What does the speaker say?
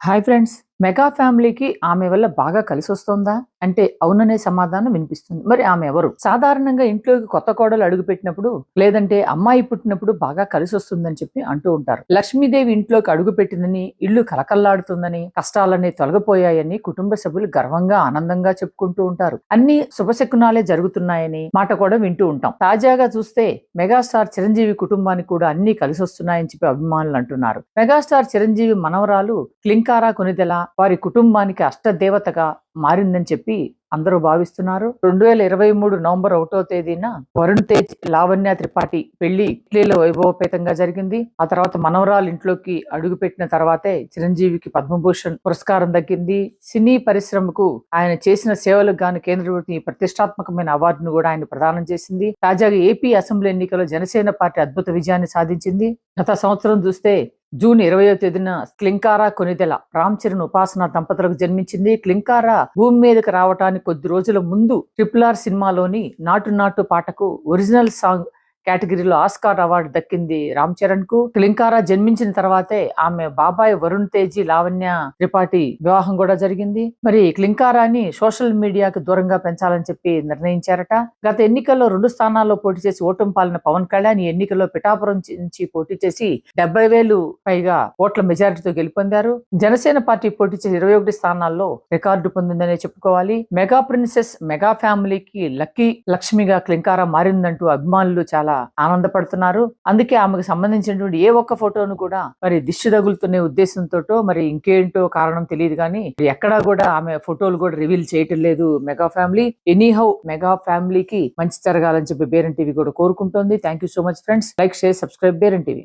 Hi friends mega ఫ్యామిలీకి ఆమె వల్ల బాగా కలిసి వస్తుందా అంటే అవుననే సమాధానం వినిపిస్తుంది. మరి ఆమె ఎవరు? సాధారణంగా ఇంట్లోకి కొత్త కోడలు అడుగు పెట్టినప్పుడు లేదంటే అమ్మాయి పుట్టినప్పుడు బాగా కలిసి వస్తుందని చెప్పి అంటూ ఉంటారు. లక్ష్మీదేవి ఇంట్లోకి అడుగు పెట్టిందని ఇల్లు కలకల్లాడుతుందని కష్టాలన్నీ తొలగిపోయాయని కుటుంబ సభ్యులు గర్వంగా ఆనందంగా చెప్పుకుంటూ ఉంటారు. అన్ని శుభశకునాలే జరుగుతున్నాయని మాట కూడా వింటూ ఉంటాం. తాజాగా చూస్తే మెగాస్టార్ చిరంజీవి కుటుంబానికి కూడా అన్ని కలిసి వస్తున్నాయని చెప్పి అభిమానులు అంటున్నారు. మెగాస్టార్ చిరంజీవి మనవరాలు క్లింకారా కొనిదెల వారి కుటుంబానికి అష్టదేవతగా మారిందని చెప్పి అందరూ భావిస్తున్నారు. రెండు వేల ఇరవై మూడు నవంబర్ ఒకటో తేదీన వరుణ్ తేజ్ లావణ్య త్రిపాఠి పెళ్ళి ఇట్లీలో వైభవపేతంగా జరిగింది. ఆ తర్వాత మనవరాలు ఇంట్లోకి అడుగు పెట్టిన తర్వాతే చిరంజీవికి పద్మభూషణ్ పురస్కారం దక్కింది. సినీ పరిశ్రమకు ఆయన చేసిన సేవలకు గాను కేంద్ర ప్రభుత్వం ఈ ప్రతిష్టాత్మకమైన అవార్డును కూడా ఆయన ప్రదానం చేసింది. తాజాగా ఏపీ అసెంబ్లీ ఎన్నికల్లో జనసేన పార్టీ అద్భుత విజయాన్ని సాధించింది. గత సంవత్సరం చూస్తే జూన్ ఇరవయో తేదీన క్లింకారా కొనిదెల. రామ్ చరణ్ ఉపాసన దంపతులకు జన్మించింది. క్లింకారా భూమి మీదకి రావటానికి కొద్ది రోజుల ముందు ట్రిపుల్ ఆర్ సినిమాలోని నాటు నాటు పాటకు ఒరిజినల్ సాంగ్ కేటగిరీలో ఆస్కార్ అవార్డు దక్కింది రామ్ చరణ్కు క్లింకారా జన్మించిన తర్వాతే ఆమె బాబాయ్ వరుణ్ తేజీ లావణ్య త్రిపాఠి వివాహం కూడా జరిగింది. మరి క్లింకారాని సోషల్ మీడియాకు దూరంగా పెంచాలని చెప్పి నిర్ణయించారట. గత ఎన్నికల్లో రెండు స్థానాల్లో పోటీ చేసి ఓటమి పాలిన పవన్ కళ్యాణ్ ఈ ఎన్నికల్లో పిఠాపురం నుంచి పోటీ చేసి డెబ్బై వేలు పైగా ఓట్ల మెజారిటీతో గెలుపొందారు. జనసేన పార్టీ పోటీ చేసి ఇరవై ఒకటి స్థానాల్లో రికార్డు పొందిందనే చెప్పుకోవాలి. మెగా ప్రిన్సెస్ మెగా ఫ్యామిలీకి లక్కీ లక్ష్మిగా క్లింకారా మారిందంటూ అభిమానులు చాలా ఆనందపడుతున్నారు. అందుకే ఆమెకు సంబంధించినటువంటి ఏ ఒక్క ఫోటోను కూడా మరి దిష్టి తగులుతున్న ఉద్దేశంతో మరి ఇంకేంటో కారణం తెలియదు కానీ ఎక్కడా కూడా ఆమె ఫోటోలు కూడా రివీల్ చేయటం లేదు. మెగా ఫ్యామిలీ ఎనీహౌ మెగా ఫ్యామిలీకి మంచి జరగాలని చెప్పి బేరన్ టీవీ కూడా కోరుకుంటోంది. Thank you so much friends. Like share subscribe బేరన్ TV.